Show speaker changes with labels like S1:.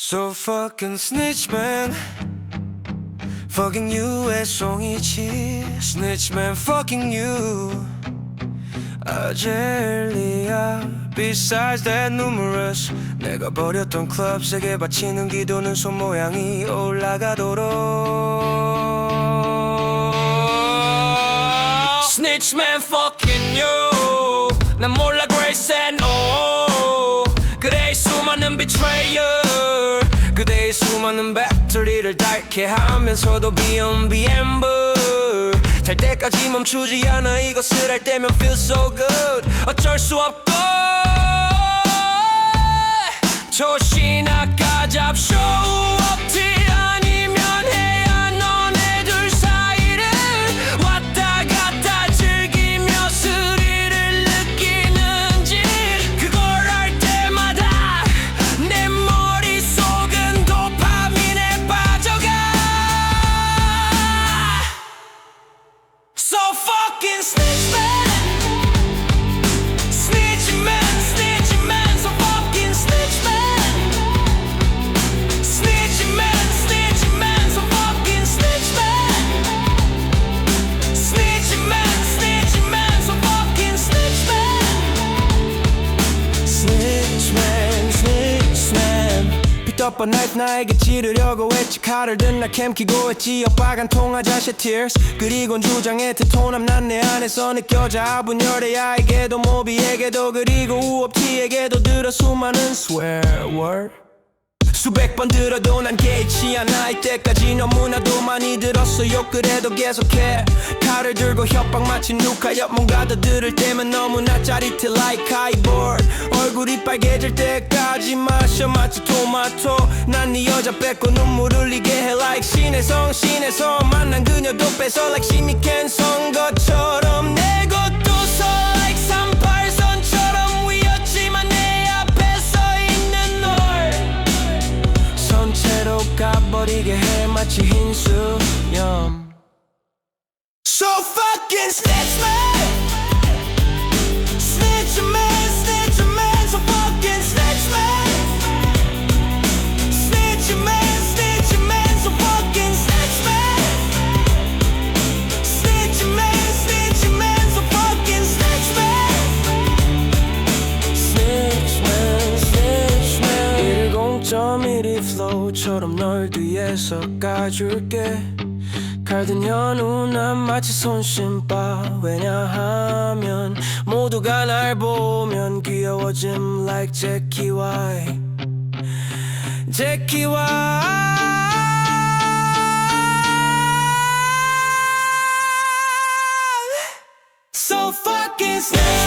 S1: So fucking snitch man Fucking you 애송이지 Snitch man fucking you 아젤리아 Besides that numerous 내가 버렸던 클럽 세계 바치는 기도는 손 모양이 올라가도록 Snitch man fucking you 난 몰라 grace and oh 그대의 수많은 betrayer 배터리를 닳게 하면서도 beyond 잘 때까지 멈추지 않아. 이것을 할 때면 feel so good. 어쩔 수 없고 조시나까 잡쇼 walking snakes. Man 삐떡번 나이트 나에게 찌르려고 했지. 칼을 든 나 캠키고 했지. 엇박한 통화자시 tears. 그리곤 주장했듯 토남 난 내 안에서 느껴져. 아분열의 아에게도 모비에게도 그리고 우업티에게도 들어 수많은 swear word 수백 번 들어도 난 개의치 않아. 이때까지 너무나도 많이 들었어요. 그래도 계속해 칼을 들고 협박 마치 누카옆 뭔가 더 들을 때면 너무나 짜릿해. Like keyboard 얼굴이 빨개질 때까지 마셔. 마치 토마토. 난 네 여자 뺏고 눈물 흘리게 해. Like 신의 성 신의 성. 만난 그녀도 뺏어. Like 시미캔 선거처럼 버리게 해 마치 흰 수염 So fucking snitch man 10.1이 flow처럼 널 뒤에서 까줄게. 칼든 현우 난 마치 손심바. 왜냐하면 모두가 날 보면 귀여워짐 like 제키 와이 제키 와이 So fucking snitch